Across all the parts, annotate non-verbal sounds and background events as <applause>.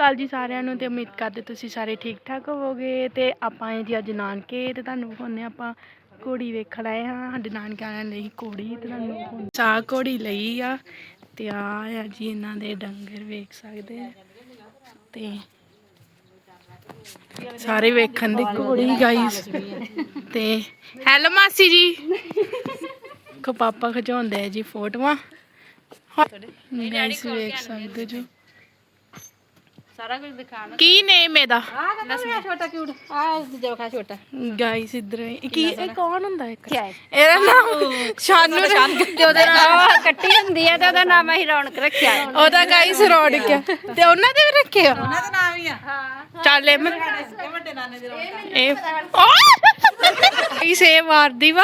ਅਕਾਲ ਜੀ ਸਾਰਿਆਂ ਨੂੰ ਤੇ ਉਮੀਦ ਕਰਦੇ ਤੁਸੀਂ ਸਾਰੇ ਠੀਕ ਠਾਕ ਹੋਵੋਗੇ ਤੇ ਆਪਾਂ ਜੀ ਅੱਜ ਨਾਨਕੇ ਤੇ ਤੁਹਾਨੂੰ ਵਿਖਾਉਂਦੇ ਆਪਾਂ ਘੋੜੀ ਵੇਖਣ ਆਏ ਹਾਂ ਸਾਡੇ ਨਾਨਕੇ ਨੇ ਲਈ ਘੋੜੀ ਤੇ ਤੁਹਾਨੂੰ ਸਾਹ ਘੋੜੀ ਲਈ ਆ ਤੇ ਆ ਆ ਜੀ ਇਹਨਾਂ ਦੇ ਡੰਗਰ ਵੇਖ ਸਕਦੇ ਆ ਤੇ ਸਾਰੇ ਵੇਖਣ ਦੀ ਘੋੜੀ ਗਾਈਸ ਤੇ ਹੈਲੋ ਮਾਸੀ ਜੀ। ਕੋ ਪਾਪਾ ਖਿਚਾਉਂਦੇ ਆ ਜੀ ਫੋਟੋਆਂ। ਗਾਈਸ ਵੇਖ ਸਕਦੇ ਜੋ। ਸਾਰਾ ਕੁਝ ਦਿਖਾਣਾ ਕੀ ਨੇਮ ਇਹਦਾ? ਆਹ ਕਹਿੰਦਾ ਛੋਟਾ ਕਿਊਟ ਆਹ ਜੋ ਖਾ ਛੋਟਾ। ਗਾਈਸ ਇਧਰ ਕੀ ਇਹ ਕੌਣ ਹੁੰਦਾ ਇੱਕ? ਹੈ? ਇਹਦਾ ਨਾਮ ਸ਼ਾਨੂ ਤੇ ਉਹਦੇ ਨਾਲ ਕੱਟੀ ਹੁੰਦੀ ਹੈ ਤੇ ਉਹਦਾ ਨਾਮ ਅਸੀਂ ਰੌਣਕ ਰੱਖਿਆ ਹੈ। ਉਹਦਾ ਗਾਈਸ ਰੌਣਕ ਆ ਤੇ ਉਹਨਾਂ ਦੇ ਵੀ ਰੱਖਿਆ ਉਹਨਾਂ ਦਾ ਨਾਮ ਹੀ ਆ। ਚੱਲ ਇਹ ਮੈਂ ਵੱਡੇ ਨਾਨੇ ਦੇ ਰੌਣਕ ਇਹ <laughs> ਇਹ ਮਾਰਦੀ ਵਾ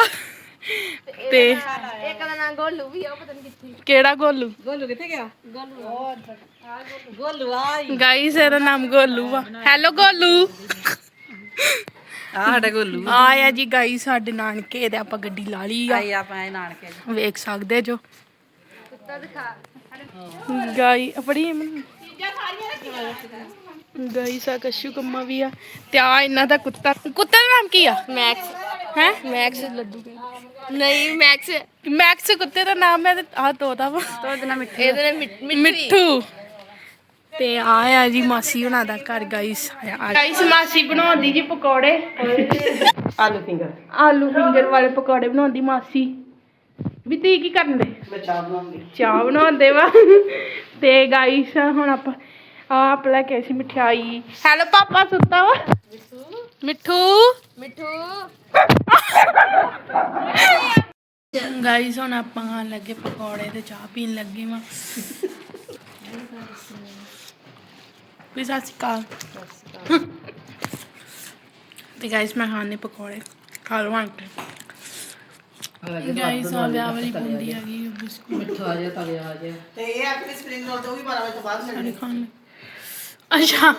ਤੇ ਇੱਕ ਦਾ ਨਾਮ ਗੋਲੂ ਵੀ ਆ ਉਹ ਪਤਾ ਨਹੀਂ ਕਿੱਥੇ। ਕਿਹੜਾ ਗੋਲੂ? ਗੋਲੂ ਕਿੱਥੇ ਗਿਆ? ਗੋਲੂ ਗੋਲੂ ਆ ਗਾਈਸ ਇਹਦਾ ਨਾਮ ਗੋਲੂ ਵਾ ਹੈਲੋ ਗੋਲੂ। ਆ ਸਾਡਾ ਗੋਲੂ ਆਇਆ ਜੀ ਗਾਈਸ ਸਾਡੇ ਨਾਨਕੇ ਤੇ ਆਪਾਂ ਗੱਡੀ ਲਾ ਲਈ ਆ। ਆਈ ਆਪਾਂ ਇਹ ਨਾਨਕੇ। ਵੇਖ ਸਕਦੇ ਜੋ। ਕੁੱਤਾ ਦਿਖਾ। ਗਾਈ ਆਪਣੀ ਮੈਨੂੰ ਗਾਈ ਸਾ ਕਸ਼ੂ ਕੰਮਾ ਵੀ ਆ। ਤੇ ਆ ਇਹਨਾਂ ਦਾ ਕੁੱਤਾ। ਕੁੱਤੇ ਦਾ ਨਾਮ ਕੀ ਆ? ਮੈਕਸ ਹੈ? ਮੈਕਸ ਲੱਡੂ ਨਹੀਂ ਮੈਕਸ ਮੈਕਸ ਕੁੱਤੇ ਦਾ ਨਾਮ ਹੈ ਤੇ ਆ ਤੋਤਾ ਵਾ। ਤੋਂ ਇਹਦਾ ਨਾਮ ਮਿੱਠੂ। ਇਹਦਾ ਨਾਮ ਮਿੱਠੂ। ਤੇ ਆ ਆ ਜੀ ਮਾਸੀ ਹੁਣਾਂ ਦਾ ਘਰ ਗਾਈਸ ਗਾਈਸ ਮਾਸੀ ਬਣਾਉਂਦੀ ਜੀ ਪਕੌੜੇ। ਆਲੂ ਫਿੰਗਰ। ਆਲੂ ਫਿੰਗਰ ਵਾਲੇ ਪਕੌੜੇ ਬਣਾਉਂਦੀ ਮਾਸੀ। ਵੀ ਤੀ ਕੀ ਕਰਨ ਦੇ? ਮੈਂ ਚਾਹ ਬਣਾਉਂਗੀ ਚਾਹ ਬਣਾਉਂਦੇ ਵਾ। ਤੇ ਗਾਈਸ ਹੁਣ ਆਪਾਂ ਆ ਆਪ ਲੈ ਕੇ ਆਏ ਸੀ ਮਠਿਆਈ ਹੈਲੋ ਪਾਪਾ ਸੁੱਤਾ ਵਾ। ਮਿੱਠੂ। ਮਿੱਠੂ। ਗਾਈਸ ਹੁਣ ਆਪਾਂ ਖਾਣ ਲੱਗੇ ਪਕੌੜੇ ਤੇ ਚਾਹ ਪੀਣ ਲੱਗੇ ਵਾ। ਵੀ ਸਤਿ ਸ਼੍ਰੀ ਅਕਾਲ। ਤੇ ਗਾਈਸ ਮੈਂ ਖਾਣੇ ਪਕੌੜੇ। ਖਾ ਲਵਾਂ ਗਾਈਸ ਆ ਵਿਆਹ ਵਾਲੀ ਬੁੰਦੀ ਆ ਗਈ ਬਿਸਕੁਟ। ਮਿੱਠਾ ਜਿਹਾ ਤਲਿਆ ਜਿਹਾ। ਤੇ ਇਹ ਆਖਰੀ ਸਪਰਿੰਗ ਰੋਲ ਤੇ ਵੀ 12 ਵਜੇ ਤੋਂ ਬਾਅਦ ਮਿਲਣੀ। ਅੱਛਾ।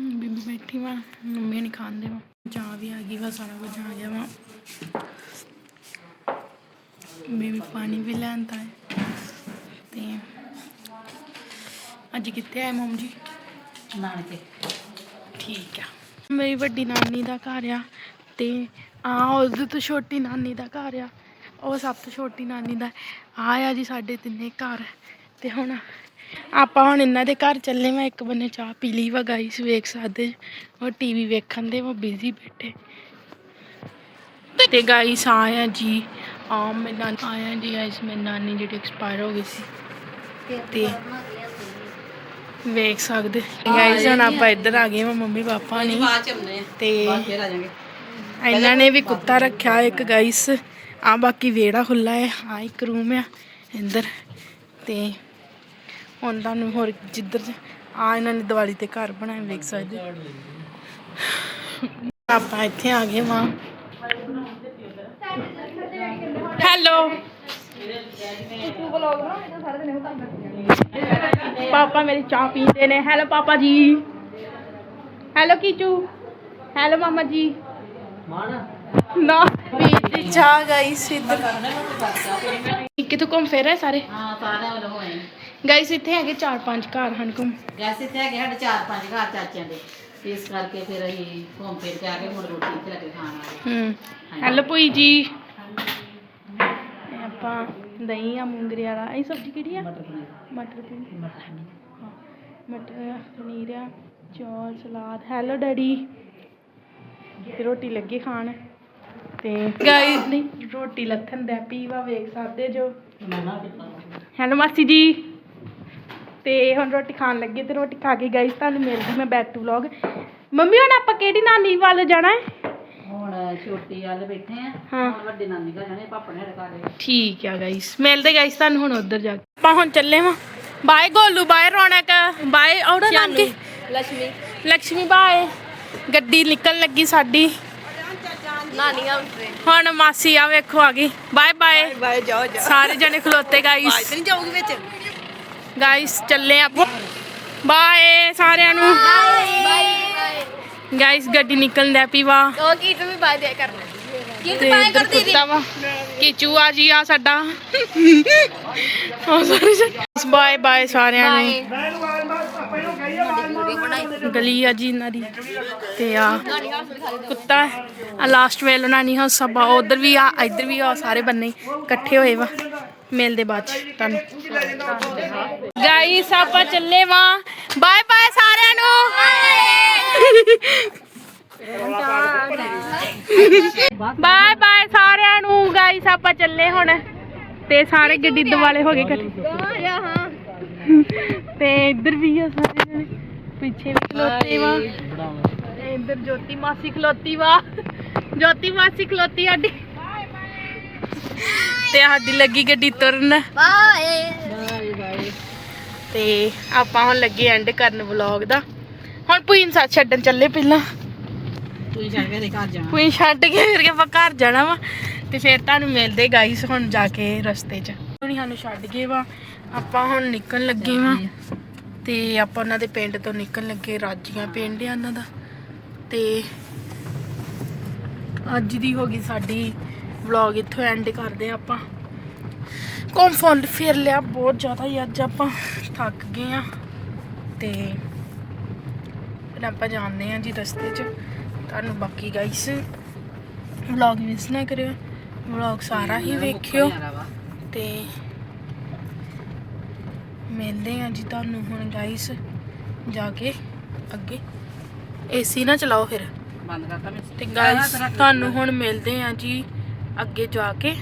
ਬੀਬੀ ਬੈਠੀ ਵਾ ਮੰਮੀ ਨਹੀਂ ਖਾਂਦੇ ਵਾ। ਚਾਹ ਵੀ ਆ ਗਈ ਵਾ ਸਾਰਾ ਕੁਝ ਆ ਗਿਆ ਵਾ। ਬੀਬੀ ਪਾਣੀ ਵੀ ਲੈਂਦਾ ਹੈ। ਤੇ ਅੱਜ ਕਿੱਥੇ ਆਏ ਮਮ ਜੀ? ਨਾਨਕੇ। ਠੀਕ ਆ। ਮੇਰੀ ਵੱਡੀ ਨਾਨੀ ਦਾ ਘਰ ਆ ਤੇ ਆ ਉਹਦੇ ਤੋਂ ਛੋਟੀ ਨਾਨੀ ਦਾ ਘਰ ਆ। ਉਹ ਸਭ ਤੋਂ ਛੋਟੀ ਨਾਨੀ ਦਾ। ਆ ਆ ਜੀ ਸਾਡੇ ਤਿੰਨੇ ਘਰ। ਤੇ ਹੁਣ ਆਪਾਂ ਹੁਣ ਇਹਨਾਂ ਦੇ ਘਰ ਚੱਲੇ ਮੈਂ ਇੱਕ ਬੰਨੇ ਚਾਹ ਪੀ ਲਈ ਵਾ ਗਾਈਸ ਵੇਖ ਸਕਦੇ ਉਹ ਟੀਵੀ ਵੇਖਣ ਦੇ ਉਹ ਬਿਜ਼ੀ ਬੈਠੇ। ਤੇ ਗਾਈਸ ਆਇਆ ਜੀ। ਆ ਮੈਂ ਨਾਨੀ ਆਇਆ ਜੀ ਗਾਈਸ ਮੇਰੀ ਨਾਨੀ ਜਿਹੜੀ ਐਕਸਪਾਇਰ ਹੋ ਗਈ ਸੀ। ਤੇ ਵੇਖ ਸਕਦੇ। ਗਾਈਸ ਹੁਣ ਆਪਾਂ ਇੱਧਰ ਆ ਗਏ ਵਾ ਮੰਮੀ ਪਾਪਾ ਆ। ਤੇ ਇਹਨਾਂ ਨੇ ਵੀ ਕੁੱਤਾ ਰੱਖਿਆ ਇੱਕ ਗਾਈਸ ਆ ਬਾਕੀ ਵਿਹੜਾ ਖੁੱਲਾ ਹੈ ਆ ਇੱਕ ਰੂਮ ਆ ਇੰਦਰ ਤੇ ਹੁਣ ਤੁਹਾਨੂੰ ਹੋਰ ਜਿੱਧਰ ਆ ਇਹਨਾਂ ਨੇ ਦੀਵਾਲੀ ਤੇ ਘਰ ਬਣਾਇਆ ਵੇਖ ਸਕਦੇ ਆਪਾਂ ਇੱਥੇ ਆ ਗਏ ਵਾਂ। ਹੈਲੋ। ਪਾਪਾ ਮੇਰੀ ਚਾਹ ਪੀਂਦੇ ਨੇ। ਹੈਲੋ ਪਾਪਾ ਜੀ। ਹੈਲੋ ਕੀਚੂ। ਹੈਲੋ ਮਾਮਾ ਜੀ। ਨਾ ਪੀਤੀ ਚਾਹ ਗਾਈਸ ਇੱਧਰ। ਕਿੱਥੋਂ ਘੁੰਮ ਫਿਰ ਰਹੇ ਸਾਰੇ? ਹਾਂ ਸਾਰਿਆਂ ਹੋਏ ਗਾਈਸ ਇੱਥੇ ਹੈਗੇ ਚਾਰ ਪੰਜ ਘਰ ਹਨ ਘੁੰਮ ਗੈਸ ਇੱਥੇ ਹੈਗੇ ਸਾਡੇ ਚਾਰ ਪੰਜ ਘਰ ਚਾਚਿਆਂ ਦੇ। ਇਸ ਕਰਕੇ ਫਿਰ ਅਸੀਂ ਘੁੰਮ ਫਿਰ ਕੇ ਆ ਕੇ ਹੁਣ ਰੋਟੀ ਇੱਥੇ ਲੱਗੇ ਖਾਣ ਵਾਲੇ ਹੂੰ। ਹੈਲੋ ਭੂਈ ਜੀ। ਇਹ ਆਪਾਂ ਦਹੀਂ ਆ ਮੂੰਗਰੇ ਵਾਲਾ। ਇਹ ਸਬਜ਼ੀ ਕਿਹੜੀ ਆ? ਮਟਰ ਪਨੀਰ। ਮਟਰ ਪਨੀਰ। ਮਟਰ ਪਨੀਰ ਹਾਂ, ਮਟਰ ਪਨੀਰ ਆ ਚੌਲ ਸਲਾਦ। Hello daddy. ਤੇ ਰੋਟੀ ਲੱਗੇ ਖਾਣ। ਤੇ ਗਾਈ ਨਹੀਂ ਰੋਟੀ ਲੱਥਣ ਦਾ ਪੀਵਾ ਵੇਖ ਸਕਦੇ ਜੋ। ਹੈਲੋ ਮਾਸੀ ਜੀ। ਤੇ ਹੁਣ ਰੋਟੀ ਖਾਣ ਲੱਗੀ ਤੇ ਰੋਟੀ ਖਾ ਕੇ ਗਾਈਸ ਤੁਹਾਨੂੰ ਮਿਲਦੀ ਮੈਂ ਬੈਕ ਟੂ ਵਲੌਗ। ਮੰਮੀ ਹੁਣ ਆਪਾਂ ਕਿਹੜੀ ਨਾਨੀ ਵੱਲ ਜਾਣਾ ਹੈ? ਹੁਣ ਛੋਟੀ ਵੱਲ ਬੈਠੇ ਹਾਂ। ਹੁਣ ਵੱਡੇ ਨਾਨੀ ਘਰ ਜਾਣੇ ਪਾਪਾ ਨੇ ਰਕਾਰੇ ਠੀਕ ਆ ਗਾਈਸ ਮਿਲਦੇ ਗਾਈਸ ਤੁਹਾਨੂੰ ਹੁਣ ਉੱਧਰ ਜਾ ਕੇ। ਆਪਾਂ ਹੁਣ ਚੱਲੇ ਵਾਂ। Bye Golu bye Raunak bye ਉਹਦਾ ਨਾਮ ਕੀ ਲక్ష్ਮੀ ਲక్ష్ਮੀ ਬਾਏ। ਗੱਡੀ ਨਿਕਲਣ ਲੱਗੀ ਸਾਡੀ। ਨਾਨੀਆਂ ਹੁਣ ਮਾਸੀ ਆ ਵੇਖੋ ਆ ਗਈ। Bye bye. ਬਾਏ ਜਾਓ ਜਾਓ। ਸਾਰੇ ਜਣੇ ਖਲੋਤੇ ਗਾਈਸ ਨਹੀਂ ਜਾਊਗੀ ਵਿੱਚ? ਗਾਈਸ ਚੱਲੇ ਆਪਾਂ। ਬਾਏ ਸਾਰਿਆਂ ਨੂੰ। ਬਾਏ ਗਾਈਸ ਗੱਡੀ ਨਿਕਲਣ ਦਾ ਪੀਵਾ। ਉਹ ਕੀ ਤੂੰ ਵੀ ਬਾਏ ਦੇ ਕਰਨਾ ਕੀ ਤੇ ਆ ਜੀ ਆ ਸਾਡਾ। ਬਾਏ ਬਾਏ ਸਾਰਿਆਂ ਨੂੰ। ਗਲੀ ਆ ਜੀ ਇਹਨਾਂ ਦੀ। ਤੇ ਆ ਕੁੱਤਾ ਆ ਲਾਸਟ ਵੇਲ ਉਹਨਾਂ ਨਹੀਂ ਹੱਸਾ ਬਾ ਉਧਰ ਵੀ ਆ ਇੱਧਰ ਵੀ ਆ ਸਾਰੇ ਬੰਨੇ ਇਕੱਠੇ ਹੋਏ ਵਾ। ਮਿਲਦੇ ਬਾਅਦ ਤੁਹਾਨੂੰ। ਗਾਈਸ ਆਪਾਂ ਚੱਲੇ ਵਾਂ। ਬਾਏ ਬਾਏ ਸਾਰਿਆਂ ਨੂੰ। ਬਾਏ ਬਾਏ ਸਾਰਿਆਂ ਨੂੰ। ਗਾਈਸ ਆਪਾਂ ਚੱਲੇ ਹੁਣ। ਤੇ ਸਾਰੇ ਗੱਡੀ ਦੁਆਲੇ ਹੋ ਗਏ ਇਕੱਠੇ ਤੇ ਇੱਧਰ ਵੀ ਆ ਸਾਰੇ ਜਣੇ। ਪਿੱਛੇ ਵੀ ਖਲੋਤੇ ਵਾ। ਇੱਧਰ ਜੋਤੀ ਮਾਸੀ ਖਲੋਤੀ ਵਾ। ਜੋਤੀ ਮਾਸੀ ਖਲੋਤੀ ਸਾਡੀ ਤੇ ਸਾਡੀ ਲੱਗੀ ਗੱਡੀ ਤੁਰਨ। ਤੇ ਆਪਾਂ ਹੁਣ ਲੱਗੇ ਐਂਡ ਕਰਨ ਵਲੌਗ ਦਾ। ਹੁਣ ਪੁਈਨ ਸਾਥ ਛੱਡਣ ਚੱਲੇ ਪਹਿਲਾਂ। ਤੂੰ ਛੱਡ ਕੇ ਘਰ ਜਾਣਾ। ਪੁਈਨ ਛੱਡ ਕੇ ਫਿਰ ਕੇ ਆਪਾਂ ਘਰ ਜਾਣਾ ਵਾ। ਤੇ ਫਿਰ ਤੁਹਾਨੂੰ ਮਿਲਦੇ ਗਾਈਸ ਹੁਣ ਜਾ ਕੇ ਰਸਤੇ 'ਚ। ਹੁਣੀ ਸਾਨੂੰ ਛੱਡ ਗਏ ਵਾ। ਆਪਾਂ ਹੁਣ ਨਿਕਲਣ ਲੱਗੇ ਵਾ। ਤੇ ਆਪਾਂ ਉਹਨਾਂ ਦੇ ਪਿੰਡ ਤੋਂ ਨਿਕਲਣ ਲੱਗੇ ਰਾਜੀਆਂ ਪਿੰਡ ਆ ਉਹਨਾਂ ਦਾ। ਤੇ ਅੱਜ ਦੀ ਹੋ ਗਈ ਸਾਡੀ ਵਲੌਗ ਇੱਥੋਂ ਐਂਡ ਕਰਦੇ ਆ ਆਪਾਂ। ਘੁੰਮ ਫੁੰਮ ਫਿਰ ਲਿਆ ਬਹੁਤ ਜ਼ਿਆਦਾ ਹੀ ਅੱਜ ਆਪਾਂ ਥੱਕ ਗਏ ਆ ਤੇ ਫਿਰ ਆਪਾਂ ਜਾਂਦੇ ਆ ਜੀ ਰਸਤੇ 'ਚ। ਤੁਹਾਨੂੰ ਬਾਕੀ ਗਾਈਸ ਵਲੌਗ ਮਿਸ ਨਾ ਕਰਿਓ। ਵਲੌਗ ਸਾਰਾ ਹੀ ਵੇਖਿਓ। ਤੇ ਮਿਲਦੇ ਆ ਜੀ ਤੁਹਾਨੂੰ ਹੁਣ ਗਾਈਸ ਜਾ ਕੇ ਅੱਗੇ। ਏਸੀ ਨਾ ਚਲਾਓ ਫਿਰ। ਬੰਦ ਕਰਤਾ ਮੈਂ। ਤੇ ਗਾਈਸ ਤੁਹਾਨੂੰ ਹੁਣ ਮਿਲਦੇ ਆ ਜੀ ਅੱਗੇ ਜਾ ਕੇ